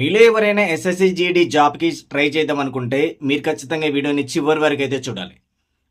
మీలో ఎవరైనా SSC GD జాబ్కి ట్రై చేద్దాం అనుకుంటే మీరు ఖచ్చితంగా ఈ వీడియోని చివరి వరకు అయితే చూడాలి.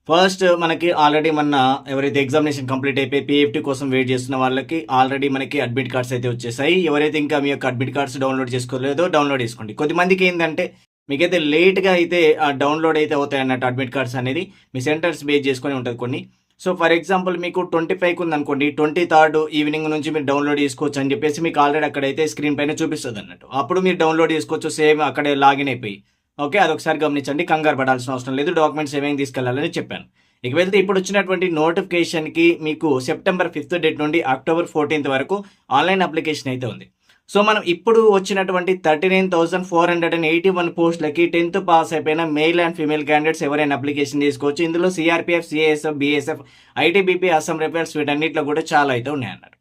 ఫస్ట్ మనకి ఆల్రెడీ మన ఎవరైతే ఎగ్జామినేషన్ కంప్లీట్ అయిపోయి పిఎఫ్టీ కోసం వెయిట్ చేస్తున్న వాళ్ళకి ఆల్రెడీ మనకి అడ్మిట్ కార్డ్స్ అయితే వచ్చేసాయి. ఎవరైతే ఇంకా మీ యొక్క అడ్మిట్ కార్డ్స్ డౌన్లోడ్ చేసుకోలేదో డౌన్లోడ్ చేసుకోండి. కొద్దిమందికి ఏంటంటే మీకైతే లేట్గా అయితే డౌన్లోడ్ అయితే అవుతాయి అన్నట్టు అడ్మిట్ కార్డ్స్ అనేది మీ సెంటర్స్ బేస్ చేసుకొని ఉంటుంది కొన్ని. సో ఫర్ ఎగ్జాంపుల్ మీకు ట్వంటీ ఫైవ్కి ఉంది అనుకోండి ట్వంటీ థర్డ్ ఈవినింగ్ నుంచి మీరు డౌన్లోడ్ చేసుకోవచ్చు అని చెప్పేసి మీకు ఆల్రెడీ అక్కడైతే స్క్రీన్ పైన చూపిస్తుంది అన్నట్టు. అప్పుడు మీరు డౌన్లోడ్ చేసుకోవచ్చు సేమ్ అక్కడే లాగిన్ అయిపోయి. ఓకే అదొకసారి గమనించండి కంగారు పడాల్సిన అవసరం లేదు డాక్యుమెంట్స్ ఏమేమి తీసుకెళ్ళాలని చెప్పాను. ఇక వెళ్తే ఇప్పుడు వచ్చినటువంటి నోటిఫికేషన్కి మీకు సెప్టెంబర్ ఫిఫ్త్ డేట్ నుండి అక్టోబర్ ఫోర్టీన్త్ వరకు ఆన్లైన్ అప్లికేషన్ అయితే ఉంది. సో మనం ఇప్పుడు వచ్చినటువంటి thirty nine thousand four hundred and eighty one పోస్టులకి టెన్త్ పాస్ అయిపోయిన మెయిల్ అండ్ ఫీమేల్ క్యాండిడేట్స్ ఎవరైనా అప్లికేషన్ తీసుకోవచ్చు. ఇందులో CRPF CSF BSF ITBP Assam rifles వీటన్నిటిలో కూడా చాలా అయితే ఉన్నాయన్నారు.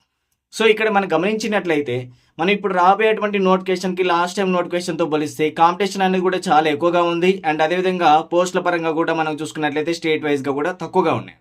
సో ఇక్కడ మనం గమనించినట్లయితే మనం ఇప్పుడు రాబోయేటువంటి నోటిఫికేషన్కి లాస్ట్ టైం నోటిఫికేషన్తో పోలిస్తే కాంపిటీషన్ అనేది కూడా చాలా ఎక్కువగా ఉంది. అండ్ అదేవిధంగా పోస్టుల పరంగా కూడా మనం చూసుకున్నట్లయితే స్టేట్ వైజ్గా కూడా తక్కువగా ఉన్నాయి.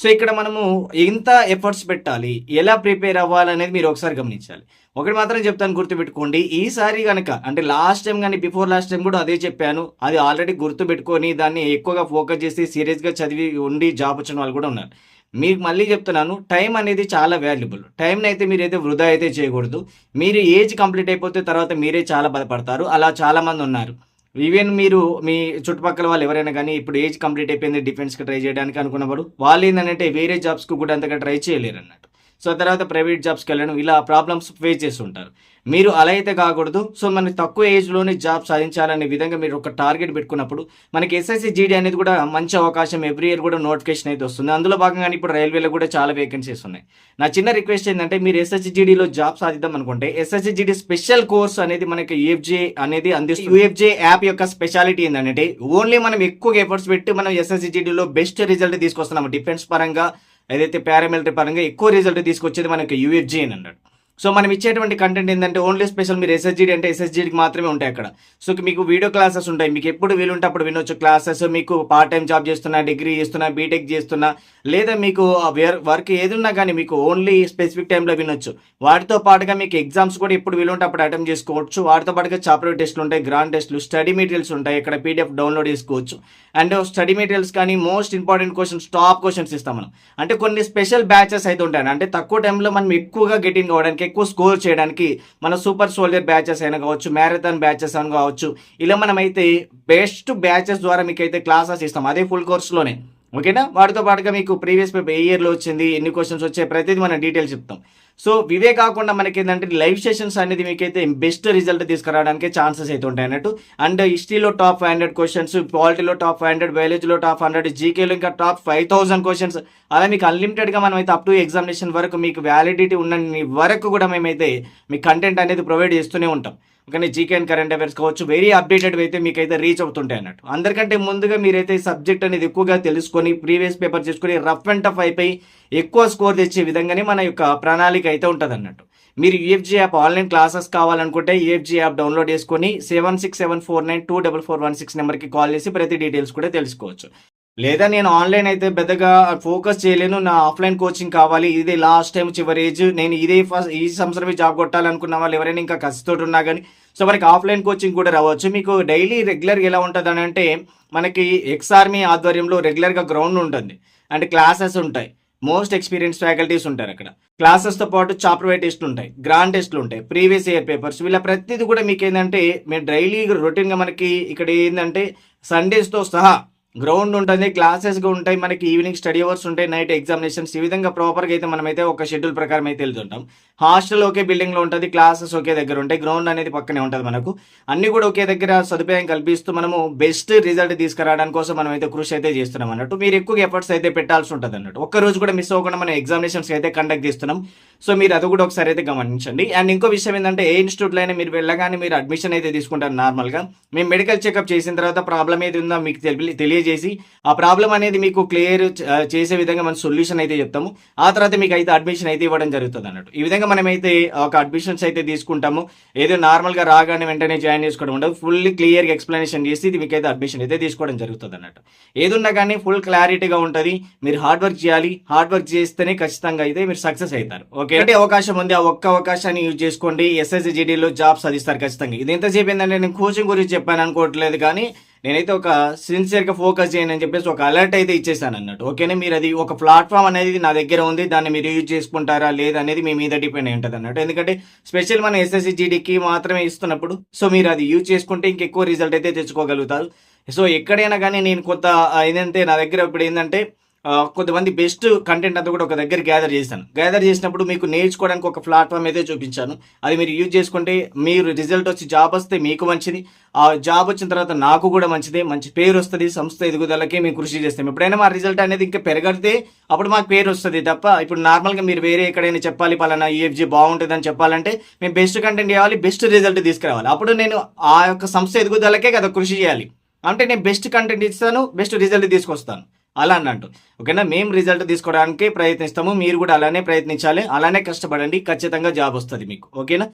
సో ఇక్కడ మనము ఎంత ఎఫర్ట్స్ పెట్టాలి. ఎలా ప్రిపేర్ అవ్వాలనేది మీరు ఒకసారి గమనించాలి. ఒకటి మాత్రం చెప్తాను గుర్తుపెట్టుకోండి. ఈసారి కనుక అంటే లాస్ట్ టైం కానీ బిఫోర్ లాస్ట్ టైం కూడా అదే చెప్పాను. అది ఆల్రెడీ గుర్తుపెట్టుకొని దాన్ని ఎక్కువగా ఫోకస్ చేసి సీరియస్గా చదివి ఉండి జాబ్ వచ్చిన వాళ్ళు కూడా ఉన్నారు. మీకు మళ్ళీ చెప్తున్నాను టైం అనేది చాలా వాల్యుబుల్ టైంని అయితే మీరు అయితే వృధా అయితే చేయకూడదు. మీరు ఏజ్ కంప్లీట్ అయిపోతే తర్వాత మీరే చాలా బాధపడతారు. అలా చాలా మంది ఉన్నారు. ఈవెన్ మీరు మీ చుట్టుపక్కల వాళ్ళు ఎవరైనా కానీ ఇప్పుడు ఏజ్ కంప్లీట్ అయిపోయింది డిఫెన్స్కి ట్రై చేయడానికి అనుకున్నప్పుడు వాళ్ళు ఏంటంటే వేరే జాబ్స్కి కూడా అంతగా ట్రై చేయలేరు అన్నట్టు సో తర్వాత ప్రైవేట్ జాబ్స్కి వెళ్ళడం ఇలా ప్రాబ్లమ్స్ ఫేస్ చేస్తుంటారు. మీరు అలా అయితే కాకూడదు. సో మనకి తక్కువ ఏజ్లోనే జాబ్ సాధించాలనే విధంగా మీరు ఒక టార్గెట్ పెట్టుకున్నప్పుడు మనకి ఎస్ఎస్సి జీడీ అనేది కూడా మంచి అవకాశం ఎవ్రీ ఇయర్ కూడా నోటిఫికేషన్ అయితే వస్తుంది. అందులో భాగంగా ఇప్పుడు రైల్వేలో కూడా చాలా వేకెన్సీస్ ఉన్నాయి. నా చిన్న రిక్వెస్ట్ ఏంటంటే మీరు ఎస్ఎస్సి జీడీలో జాబ్ సాధిద్దాం అనుకుంటే ఎస్ఎస్సి జీడీ స్పెషల్ కోర్స్ అనేది మనకి యూఎఫ్జే అనేది అందిస్తుంది. యూఎఫ్జే యాప్ యొక్క స్పెషాలిటీ ఏంటంటే ఓన్లీ మనం ఎక్కువ ఎఫర్ట్స్ పెట్టి మనం ఎస్ఎస్సి జీడీలో బెస్ట్ రిజల్ట్ తీసుకొస్తున్నాము. డిఫెన్స్ పరంగా ఏదైతే పారామిలిటరీ పరంగా ఎక్కువ రిజల్ట్ తీసుకొచ్చేది మనకి యూఎఫ్జీ అని అన్నాడు సో మనం ఇచ్చేటువంటి కంటెంట్ ఏంటంటే ఓన్లీ స్పెషల్ మీరు ఎస్ఎస్జీడి అంటే ఎస్ఎస్జీడికి మాత్రమే ఉంటాయి అక్కడ. సో మీకు వీడియో క్లాసెస్ ఉంటాయి. మీకు ఎప్పుడు వీలుంటే అప్పుడు వినొచ్చు. క్లాసెస్ మీకు పార్ట్ టైం జాబ్ చేస్తున్నా డిగ్రీ చేస్తున్నా బీటెక్ చేస్తున్నా లేదా మీకు వర్క్ ఏదున్నా కానీ మీకు ఓన్లీ స్పెసిఫిక్ టైంలో వినొచ్చు. వాటితో పాటుగా మీకు ఎగ్జామ్స్ కూడా ఎప్పుడు వీలుంటే అప్పుడు అటెంప్ట్ చేసుకోవచ్చు. వాటితో పాటుగా చాప్టర్ టెస్ట్లు ఉంటాయి గ్రాండ్ టెస్ట్లు స్టడీ మెటీరియల్స్ ఉంటాయి. ఇక్కడ పీడిఎఫ్ డౌన్లోడ్ చేసుకోవచ్చు. అండ్ స్టడీ మెటీరియల్స్ కానీ most important questions top questions ఇస్తాం మనం. అంటే కొన్ని స్పెషల్ బ్యాచెస్ అయితే ఉంటాయి. అంటే తక్కువ టైంలో మనం ఎక్కువగా గెటింగ్ అవ్వడానికి ఎక్కువ స్కోర్ చేయడానికి మన సూపర్ సోల్జర్ బ్యాచెస్ అయినా కావచ్చు మ్యారథాన్ బ్యాచెస్ అని కావచ్చు ఇలా మనమైతే బెస్ట్ బ్యాచెస్ ద్వారా మీకు అయితే క్లాసెస్ ఇస్తాం. అదే ఫుల్ కోర్స్లోనే ఓకేనా వాటితో పాటుగా మీకు ప్రీవియస్ పేపర్ ఏ ఇయర్లో వచ్చింది ఎన్ని క్వశ్చన్స్ వచ్చాయి ప్రతిదీ మనం డీటెయిల్స్ చెప్తాం. సో ఇవే కాకుండా మనకి ఏంటంటే లైవ్ సెషన్స్ అనేది మీకైతే బెస్ట్ రిజల్ట్ తీసుకురావడానికి ఛాన్సెస్ అయితే ఉంటాయి అన్నట్టు. అండ్ హిస్టరీలో టాప్ ఫైవ్ హండ్రెడ్ క్వశ్చన్స్ పాలిటీలో టాప్ ఫైవ్ హండ్రెడ్ బయాలజీలో టాప్ హండ్రెడ్ జీకేలో ఇంకా టాప్ ఫైవ్ థౌసండ్ క్వశ్చన్స్ అలా మీకు అన్లిమిటెడ్గా మనం అయితే అప్ టు ఎగ్జామినేషన్ వరకు మీకు వ్యాలిడిటీ ఉన్న వరకు కూడా మేమైతే మీ కంటెంట్ అనేది ప్రొవైడ్ చేస్తూనే ఉంటాం. కానీ జీకే అండ్ కరెంట్ అఫైర్స్ కావచ్చు వెరీ అప్డేటెడ్ అయితే మీకు అయితే రీచ్ అవుతుంటాయి అన్నట్టు. అందరికంటే ముందుగా మీరైతే సబ్జెక్ట్ అనేది ఎక్కువగా తెలుసుకొని ప్రీవియస్ పేపర్ చేసుకొని రఫ్ అండ్ టఫ్ అయిపోయి ఎక్కువ స్కోర్ తెచ్చే విధంగానే మన యొక్క ప్రణాళిక అయితే ఉంటుంది అన్నట్టు మీరు యూఎఫ్జీ యాప్ ఆన్లైన్ క్లాసెస్ కావాలనుకుంటే యూఎఫ్జీ యాప్ డౌన్లోడ్ చేసుకొని seven six seven four nine two double four one six నెంబర్కి కాల్ చేసి ప్రతి డీటెయిల్స్ కూడా తెలుసుకోవచ్చు. లేదా నేను ఆన్లైన్ అయితే పెద్దగా ఫోకస్ చేయలేను. నా ఆఫ్లైన్ కోచింగ్ కావాలి. ఇదే లాస్ట్ టైం చివరి ఏజ్ నేను ఇదే ఫస్ట్ ఈ సంవత్సరమే జాబ్ కొట్టాలనుకున్న వాళ్ళు ఎవరైనా ఇంకా కసితోటి ఉన్నా కానీ సో మనకి ఆఫ్లైన్ కోచింగ్ కూడా రావచ్చు. మీకు డైలీ రెగ్యులర్గా ఎలా ఉంటుంది అని అంటే మనకి ఎక్స్ ఆర్మీ ఆధ్వర్యంలో రెగ్యులర్గా గ్రౌండ్ ఉంటుంది. అండ్ క్లాసెస్ ఉంటాయి. మోస్ట్ ఎక్స్పీరియన్స్ ఫ్యాకల్టీస్ ఉంటారు అక్కడ. క్లాసెస్తో పాటు చాప్టర్ టెస్ట్లు ఉంటాయి. గ్రాండ్ టెస్ట్లు ఉంటాయి. ప్రీవియస్ ఇయర్ పేపర్స్ వీళ్ళ ప్రతిదీ కూడా మీకు ఏంటంటే మేము డైలీ రొటీన్గా మనకి ఇక్కడ ఏంటంటే సండేస్తో సహా గ్రౌండ్ ఉంటుంది క్లాసెస్ ఉంటాయి మనకి ఈవినింగ్ స్టడీ అవర్స్ ఉంటాయి నైట్ ఎగ్జామినేషన్స్ ఈ విధంగా ప్రాపర్గా అయితే మనమైతే ఒక షెడ్యూల్ ప్రకారం అయితే వెళ్తుంటాం. హాస్టల్ ఒకే బిల్డింగ్లో ఉంటుంది క్లాసెస్ ఒకే దగ్గర ఉంటాయి గ్రౌండ్ అనేది పక్కనే ఉంటుంది మనకు. అన్ని కూడా ఒకే దగ్గర సదుపాయం కల్పిస్తూ మనము బెస్ట్ రిజల్ట్ తీసుకురావడానికి కోసం మనం అయితే కృషి అయితే చేస్తున్నాం అన్నట్టు. మీరు ఎక్కువ ఎఫర్ట్స్ అయితే పెట్టాల్సి ఉంటుంది అన్నట్టు. ఒక్క రోజు కూడా మిస్ అవ్వకుండా మనం ఎగ్జామినేషన్స్ అయితే కండక్ట్ చేస్తున్నాం. సో మీరు అది కూడా ఒకసారి అయితే గమనించండి. అండ్ ఇంకో విషయం ఏంటంటే ఏ ఇన్స్టిట్యూట్లో అయినా మీరు వెళ్ళగానే మీరు అడ్మిషన్ అయితే తీసుకుంటారు నార్మల్గా మేము మెడికల్ చెకప్ చేసిన తర్వాత ప్రాబ్లం ఏది ఉందో మీకు తెలియ క్లియర్ చేసి ఆ ప్రాబ్లం అనేది మీకు క్లియర్ చేసే విధంగా మనం సొల్యూషన్ అయితే చెప్తాము. ఆ తర్వాత మీకు అయితే అడ్మిషన్ అయితే ఇవ్వడం జరుగుతుంది అన్నట్టు. ఈ విధంగా మనమైతే ఒక అడ్మిషన్స్ అయితే తీసుకుంటాము. ఏదో నార్మల్గా రాగానే వెంటనే జాయిన్ చేసుకోవడం ఉండదు. ఫుల్లీ క్లియర్గా ఎక్స్ప్లెనేషన్ చేసి ఇది మీకైతే అడ్మిషన్ అయితే తీసుకోవడం జరుగుతుంది అన్నట్టు. ఏదున్నా కానీ ఫుల్ క్లారిటీగా ఉంటుంది. మీరు హార్డ్ వర్క్ చేయాలి. హార్డ్ వర్క్ చేస్తేనే ఖచ్చితంగా అయితే మీరు సక్సెస్ అవుతారు. ఓకే అంటే అవకాశం ఉంది. ఆ ఒక్క అవకాశాన్ని యూజ్ చేసుకోండి. ఎస్ఎస్జిడిలో జాబ్స్ సాధిస్తారు ఖచ్చితంగా. ఇది ఎంతసేపు ఏంటంటే నేను కోచింగ్ గురించి చెప్పాను అనుకోవట్లేదు కానీ నేనైతే ఒక సిన్సియర్గా ఫోకస్ చేయను అని చెప్పేసి ఒక అలర్ట్ అయితే ఇచ్చేసాను అన్నట్టు. ఓకేనా? మీరు అది ఒక ప్లాట్ఫామ్ అనేది నా దగ్గర ఉంది. దాన్ని మీరు యూజ్ చేసుకుంటారా లేదనేది మీ మీద డిపెండ్ అయి ఉంటుంది అన్నట్టు. ఎందుకంటే స్పెషల్ మన ఎస్ఎస్సి జీడీకి మాత్రమే ఇస్తున్నప్పుడు సో మీరు అది యూజ్ చేసుకుంటే ఇంకెక్కువ రిజల్ట్ అయితే తెచ్చుకోగలుగుతారు. సో ఎక్కడైనా కానీ నేను కొత్త ఏంటంటే నా దగ్గర ఇప్పుడు ఏంటంటే కొంతమంది బెస్ట్ కంటెంట్ అంతా కూడా ఒక దగ్గర గ్యాదర్ చేశాను. గ్యాదర్ చేసినప్పుడు మీకు నేర్చుకోవడానికి ఒక ప్లాట్ఫామ్ అయితే చూపించాను. అది మీరు యూజ్ చేసుకుంటే మీరు రిజల్ట్ వచ్చి జాబ్ వస్తే మీకు మంచిది. ఆ జాబ్ వచ్చిన తర్వాత నాకు కూడా మంచిది. మంచి పేరు వస్తుంది. సంస్థ ఎదుగుదలకే మేము కృషి చేస్తాం. ఎప్పుడైనా మా రిజల్ట్ అనేది ఇంకా పెరగడితే అప్పుడు మాకు పేరు వస్తుంది తప్ప ఇప్పుడు నార్మల్గా మీరు వేరే ఎక్కడైనా చెప్పాలి పలానా ఈఎఫ్జీ బాగుంటుంది అని చెప్పాలంటే మేము బెస్ట్ కంటెంట్ చేయాలి బెస్ట్ రిజల్ట్ తీసుకురావాలి. అప్పుడు నేను ఆ యొక్క సంస్థ ఎదుగుదలకే కదా కృషి చేయాలి. అంటే నేను బెస్ట్ కంటెంట్ ఇస్తాను బెస్ట్ రిజల్ట్ తీసుకొస్తాను. అలా అన్నట్టు. ఓకేనా? మేము రిజల్ట్ తీసుకోవడానికి ప్రయత్నిస్తాము. మీరు కూడా అలానే ప్రయత్నించాలి. అలానే కష్టపడండి. ఖచ్చితంగా జాబ్ వస్తుంది మీకు. ఓకేనా?